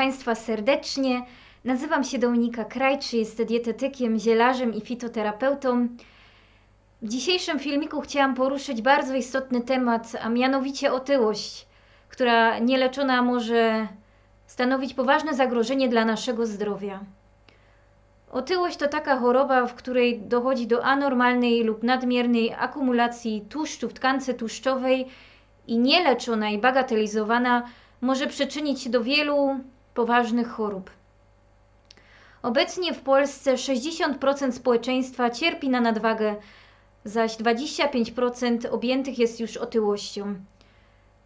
Państwa serdecznie. Nazywam się Dominika Krajczy, jestem dietetykiem, zielarzem i fitoterapeutą. W dzisiejszym filmiku chciałam poruszyć bardzo istotny temat, a mianowicie otyłość, która nieleczona może stanowić poważne zagrożenie dla naszego zdrowia. Otyłość to taka choroba, w której dochodzi do anormalnej lub nadmiernej akumulacji tłuszczu w tkance tłuszczowej i nieleczona i bagatelizowana może przyczynić się do wielu poważnych chorób. Obecnie w Polsce 60% społeczeństwa cierpi na nadwagę, zaś 25% objętych jest już otyłością.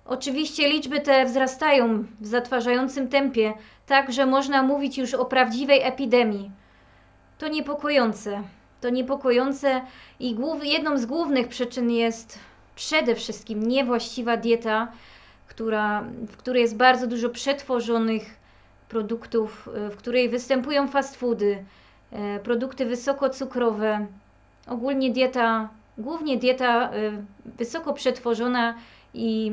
Oczywiście liczby te wzrastają w zatrważającym tempie, tak że można mówić już o prawdziwej epidemii. To niepokojące. To niepokojące i głów, jedną z głównych przyczyn jest przede wszystkim niewłaściwa dieta, która, w której jest bardzo dużo przetworzonych produktów, y, w której występują fast foody, y, produkty wysokocukrowe, ogólnie dieta, głównie dieta y, wysoko przetworzona i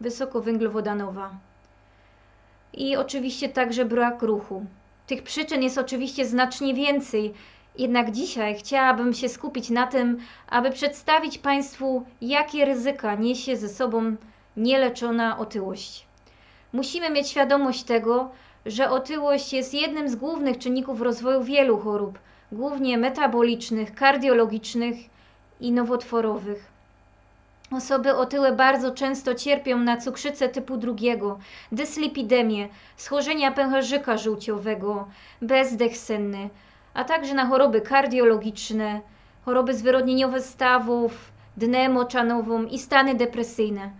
wysokowęglowodanowa. I oczywiście także brak ruchu. Tych przyczyn jest oczywiście znacznie więcej, jednak dzisiaj chciałabym się skupić na tym, aby przedstawić Państwu, jakie ryzyka niesie ze sobą nieleczona otyłość. Musimy mieć świadomość tego, że otyłość jest jednym z głównych czynników rozwoju wielu chorób, głównie metabolicznych, kardiologicznych i nowotworowych. Osoby otyłe bardzo często cierpią na cukrzycę typu drugiego, dyslipidemię, schorzenia pęcherzyka żółciowego, bezdech senny, a także na choroby kardiologiczne, choroby zwyrodnieniowe stawów, dnę moczanową i stany depresyjne.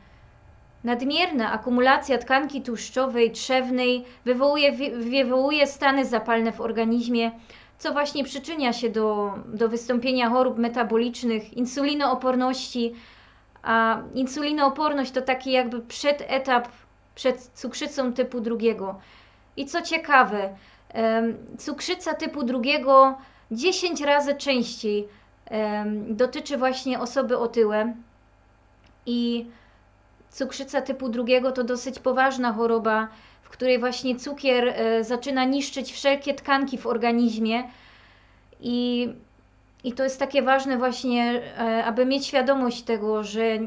Nadmierna akumulacja tkanki tłuszczowej trzewnej wywołuje, wywołuje stany zapalne w organizmie, co właśnie przyczynia się do, do wystąpienia chorób metabolicznych, insulinooporności, a insulinooporność to taki jakby przedetap przed cukrzycą typu drugiego. I co ciekawe, cukrzyca typu drugiego 10 razy częściej dotyczy właśnie osoby otyłe i cukrzyca typu drugiego to dosyć poważna choroba, w której właśnie cukier e, zaczyna niszczyć wszelkie tkanki w organizmie i, i to jest takie ważne właśnie, e, aby mieć świadomość tego, że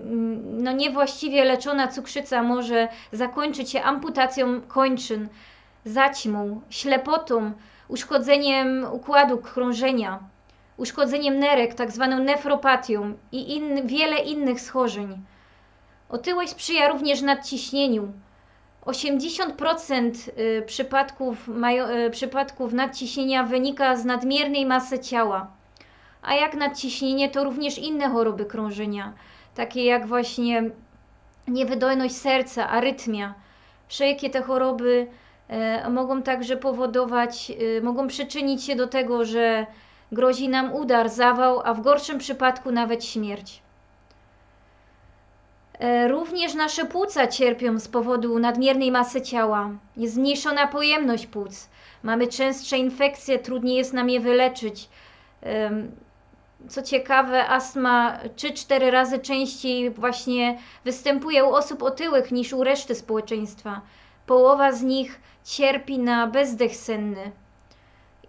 no niewłaściwie leczona cukrzyca może zakończyć się amputacją kończyn, zaćmą, ślepotą, uszkodzeniem układu krążenia, uszkodzeniem nerek, tak zwaną nefropatią i in, wiele innych schorzeń. Otyłość sprzyja również nadciśnieniu. 80% y, przypadków, y, przypadków nadciśnienia wynika z nadmiernej masy ciała. A jak nadciśnienie, to również inne choroby krążenia, takie jak właśnie niewydolność serca, arytmia. Wszelkie te choroby e, mogą także powodować, e, mogą przyczynić się do tego, że grozi nam udar, zawał, a w gorszym przypadku nawet śmierć. E, również nasze płuca cierpią z powodu nadmiernej masy ciała. Jest zmniejszona pojemność płuc. Mamy częstsze infekcje, trudniej jest nam je wyleczyć. Co ciekawe, astma 3-4 razy częściej właśnie występuje u osób otyłych niż u reszty społeczeństwa. Połowa z nich cierpi na bezdech senny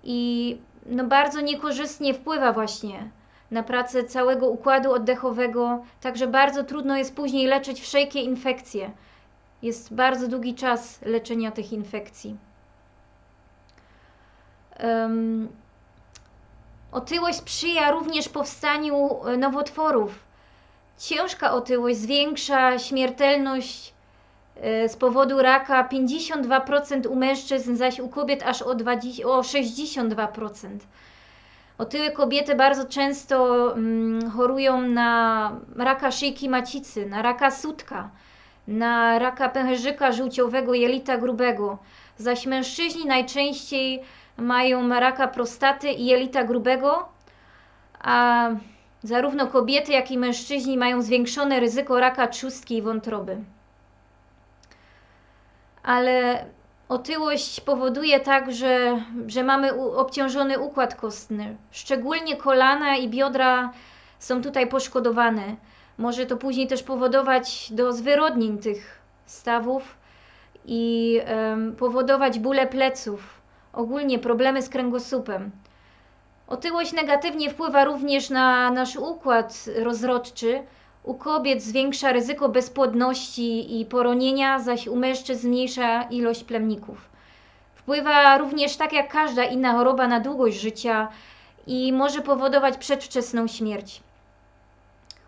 i no bardzo niekorzystnie wpływa właśnie na pracę całego układu oddechowego, także bardzo trudno jest później leczyć wszelkie infekcje. Jest bardzo długi czas leczenia tych infekcji. Um, otyłość sprzyja również powstaniu e, nowotworów. Ciężka otyłość zwiększa śmiertelność e, z powodu raka 52% u mężczyzn, zaś u kobiet aż o, 20, o 62%. Otyłe kobiety bardzo często mm, chorują na raka szyjki macicy, na raka sutka, na raka pęcherzyka żółciowego jelita grubego, zaś mężczyźni najczęściej mają raka prostaty i jelita grubego, a zarówno kobiety, jak i mężczyźni mają zwiększone ryzyko raka trzustki i wątroby. Ale Otyłość powoduje także, że mamy obciążony układ kostny. Szczególnie kolana i biodra są tutaj poszkodowane. Może to później też powodować do zwyrodnień tych stawów i em, powodować bóle pleców, ogólnie problemy z kręgosłupem. Otyłość negatywnie wpływa również na nasz układ rozrodczy. U kobiet zwiększa ryzyko bezpłodności i poronienia, zaś u mężczyzn zmniejsza ilość plemników. Wpływa również, tak jak każda inna choroba, na długość życia i może powodować przedwczesną śmierć.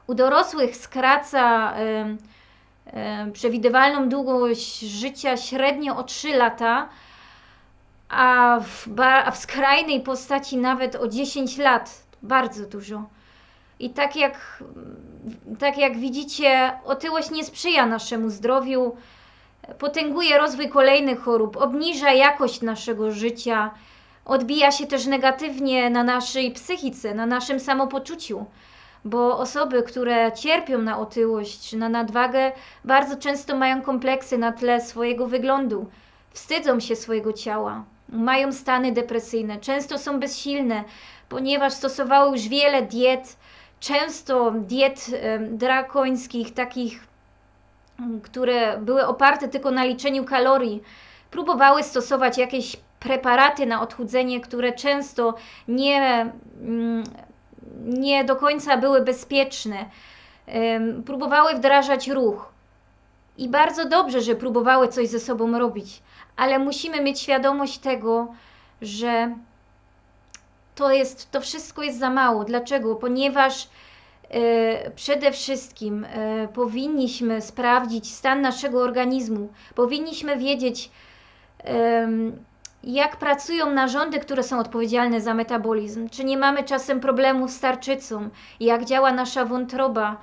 U dorosłych skraca em, em, przewidywalną długość życia średnio o 3 lata, a w, a w skrajnej postaci nawet o 10 lat. Bardzo dużo. I tak jak, tak jak widzicie, otyłość nie sprzyja naszemu zdrowiu, potęguje rozwój kolejnych chorób, obniża jakość naszego życia, odbija się też negatywnie na naszej psychice, na naszym samopoczuciu, bo osoby, które cierpią na otyłość na nadwagę, bardzo często mają kompleksy na tle swojego wyglądu, wstydzą się swojego ciała, mają stany depresyjne, często są bezsilne, ponieważ stosowały już wiele diet, często diet drakońskich, takich m, które były oparte tylko na liczeniu kalorii. Próbowały stosować jakieś preparaty na odchudzenie, które często nie, mm, nie do końca były bezpieczne. Próbowały wdrażać ruch. I bardzo dobrze, że próbowały coś ze sobą robić, ale musimy mieć świadomość tego, że to jest, to wszystko jest za mało. Dlaczego? Ponieważ e, przede wszystkim e, powinniśmy sprawdzić stan naszego organizmu. Powinniśmy wiedzieć, jak pracują narządy, które są odpowiedzialne za metabolizm. Czy nie mamy czasem problemów z tarczycą? Jak działa nasza wątroba?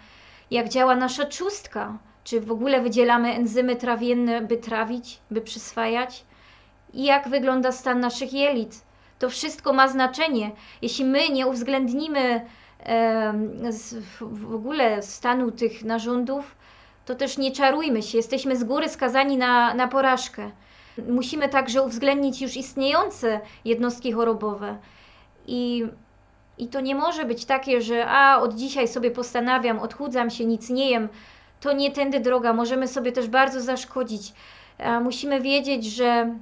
Jak działa nasza trzustka? Czy w ogóle wydzielamy enzymy trawienne, by trawić, by przyswajać? I jak wygląda stan naszych jelit? To wszystko ma znaczenie. Jeśli my nie uwzględnimy w ogóle stanu tych narządów, to też nie czarujmy się. Jesteśmy z góry skazani na, na porażkę. Musimy także uwzględnić już istniejące jednostki chorobowe. I, I to nie może być takie, że a od dzisiaj sobie postanawiam, odchudzam się, nic nie jem. To nie tędy droga, możemy sobie też bardzo zaszkodzić. A musimy wiedzieć, że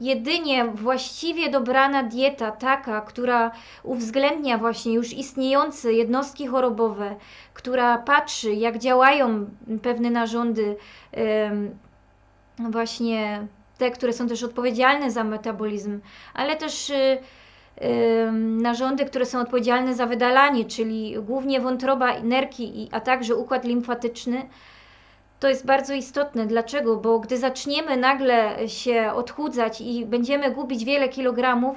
jedynie właściwie dobrana dieta, taka, która uwzględnia właśnie już istniejące jednostki chorobowe, która patrzy, jak działają pewne narządy, właśnie te, które są też odpowiedzialne za metabolizm, ale też y, narządy, które są odpowiedzialne za wydalanie, czyli głównie wątroba, nerki, a także układ limfatyczny. To jest bardzo istotne. Dlaczego? Bo gdy zaczniemy nagle się odchudzać i będziemy gubić wiele kilogramów,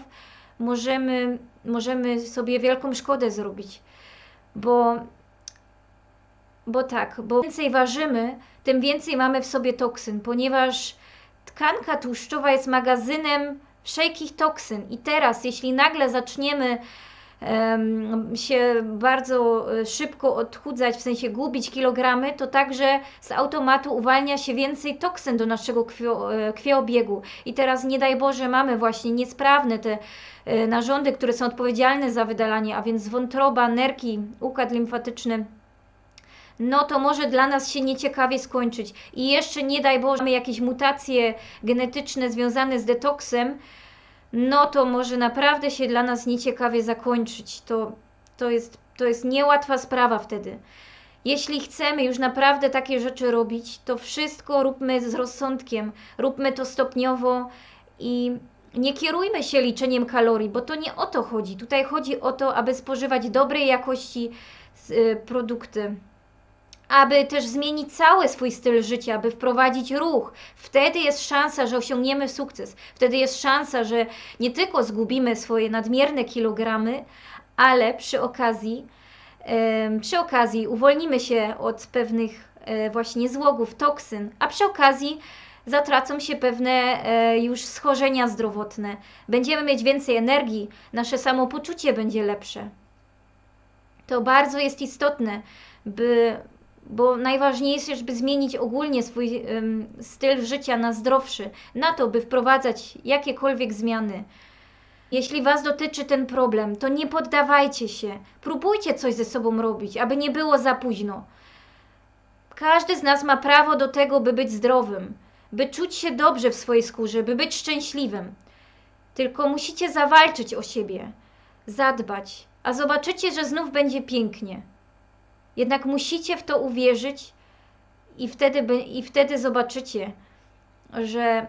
możemy, możemy sobie wielką szkodę zrobić. Bo, bo tak, bo więcej ważymy, tym więcej mamy w sobie toksyn, ponieważ tkanka tłuszczowa jest magazynem wszelkich toksyn. I teraz, jeśli nagle zaczniemy em, się bardzo e, szybko odchudzać, w sensie gubić kilogramy, to także z automatu uwalnia się więcej toksyn do naszego krwio, e, krwiobiegu. I teraz, nie daj Boże, mamy właśnie niesprawne te e, narządy, które są odpowiedzialne za wydalanie, a więc wątroba, nerki, układ limfatyczny no to może dla nas się nieciekawie skończyć. I jeszcze nie daj Boże, mamy jakieś mutacje genetyczne związane z detoksem, no to może naprawdę się dla nas nieciekawie zakończyć. To, to, jest, to jest niełatwa sprawa wtedy. Jeśli chcemy już naprawdę takie rzeczy robić, to wszystko róbmy z rozsądkiem, róbmy to stopniowo i nie kierujmy się liczeniem kalorii, bo to nie o to chodzi. Tutaj chodzi o to, aby spożywać dobrej jakości y, produkty aby też zmienić cały swój styl życia, aby wprowadzić ruch. Wtedy jest szansa, że osiągniemy sukces. Wtedy jest szansa, że nie tylko zgubimy swoje nadmierne kilogramy, ale przy okazji, przy okazji uwolnimy się od pewnych e, właśnie złogów, toksyn, a przy okazji zatracą się pewne e, już schorzenia zdrowotne. Będziemy mieć więcej energii, nasze samopoczucie będzie lepsze. To bardzo jest istotne, by bo najważniejsze, żeby zmienić ogólnie swój styl życia na zdrowszy, na to, by wprowadzać jakiekolwiek zmiany. Jeśli Was dotyczy ten problem, to nie poddawajcie się. Próbujcie coś ze sobą robić, aby nie było za późno. Każdy z nas ma prawo do tego, by być zdrowym, by czuć się dobrze w swojej skórze, by być szczęśliwym. Tylko musicie zawalczyć o siebie, zadbać, a zobaczycie, że znów będzie pięknie. Jednak musicie w to uwierzyć i wtedy, by, i wtedy zobaczycie, że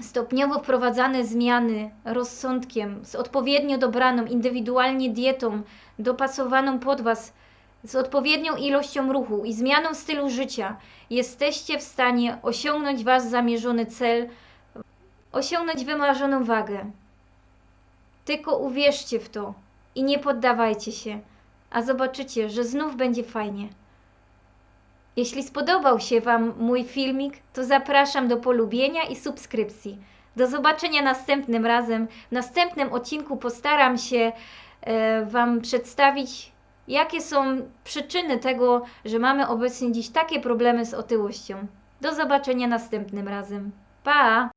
stopniowo wprowadzane zmiany rozsądkiem, z odpowiednio dobraną, indywidualnie dietą, dopasowaną pod Was, z odpowiednią ilością ruchu i zmianą stylu życia, jesteście w stanie osiągnąć Wasz zamierzony cel, osiągnąć wymarzoną wagę. Tylko uwierzcie w to i nie poddawajcie się, a zobaczycie, że znów będzie fajnie. Jeśli spodobał się Wam mój filmik, to zapraszam do polubienia i subskrypcji. Do zobaczenia następnym razem. W następnym odcinku postaram się e, Wam przedstawić, jakie są przyczyny tego, że mamy obecnie dziś takie problemy z otyłością. Do zobaczenia następnym razem. Pa!